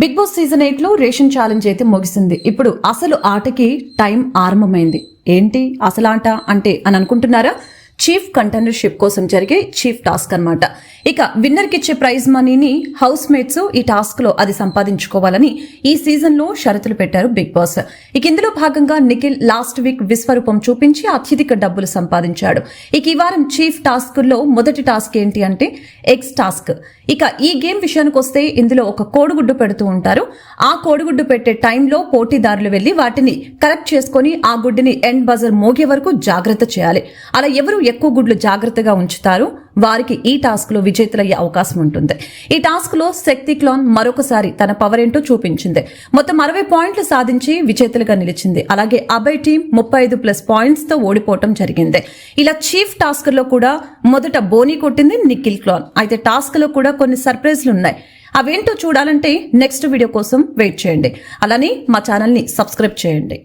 Big Boss season ఎయిట్లో ration challenge అయితే ముగిసింది. ఇప్పుడు అసలు ఆటకి టైం ఆరంభమైంది. ఏంటి అసలు ఆట అంటే అని అనుకుంటున్నారా? చీఫ్ కంటైనర్షిప్ కోసం జరిగే చీఫ్ టాస్క్ అన్నమాట. ఇక విన్నర్కి ఇచ్చే ప్రైజ్ మనీని హౌస్ మేట్స్ ఈ టాస్క్లో అది సంపాదించుకోవాలని ఈ సీజన్లో షరతులు పెట్టారు బిగ్ బాస్. ఇక ఇందులో భాగంగా నిఖిల్ లాస్ట్ వీక్ విశ్వరూపం చూపించి అత్యధిక డబ్బులు సంపాదించాడు. ఇక ఈ వారం చీఫ్ టాస్క్లో మొదటి టాస్క్ ఏంటి అంటే ఎగ్స్ టాస్క్. ఇక ఈ గేమ్ విషయానికి వస్తే ఇందులో ఒక కోడిగుడ్డు పెడుతూ ఉంటారు. ఆ కోడిగుడ్డు పెట్టే టైంలో పోటీదారులు వెళ్ళి వాటిని కరెక్ట్ చేసుకొని ఆ గుడ్డుని ఎండ్ బజర్ మోగే వరకు జాగ్రత్త చేయాలి. అలా ఎవరు ఎక్కువ గుడ్లు జాగ్రత్తగా ఉంచుతారు. వారికి ఈ టాస్క్లో విజేతలయ్యే అవకాశం ఉంటుంది. ఈ టాస్క్లో శక్తి క్లాన్ మరొకసారి తన పవర్ ఏంటో చూపించింది. మొత్తం అరవై పాయింట్లు సాధించి విజేతలుగా నిలిచింది. అలాగే అభయ్ టీం ముప్పై ఐదు ప్లస్ పాయింట్స్తో ఓడిపోవటం జరిగింది. ఇలా చీఫ్ టాస్క్లో కూడా మొదట బోనీ కొట్టింది నిఖిల్ క్లాన్. అయితే టాస్క్లో కూడా కొన్ని సర్ప్రైజ్లు ఉన్నాయి. అవేంటో చూడాలంటే నెక్స్ట్ వీడియో కోసం వెయిట్ చేయండి. అలానే మా ఛానల్ని సబ్స్క్రైబ్ చేయండి.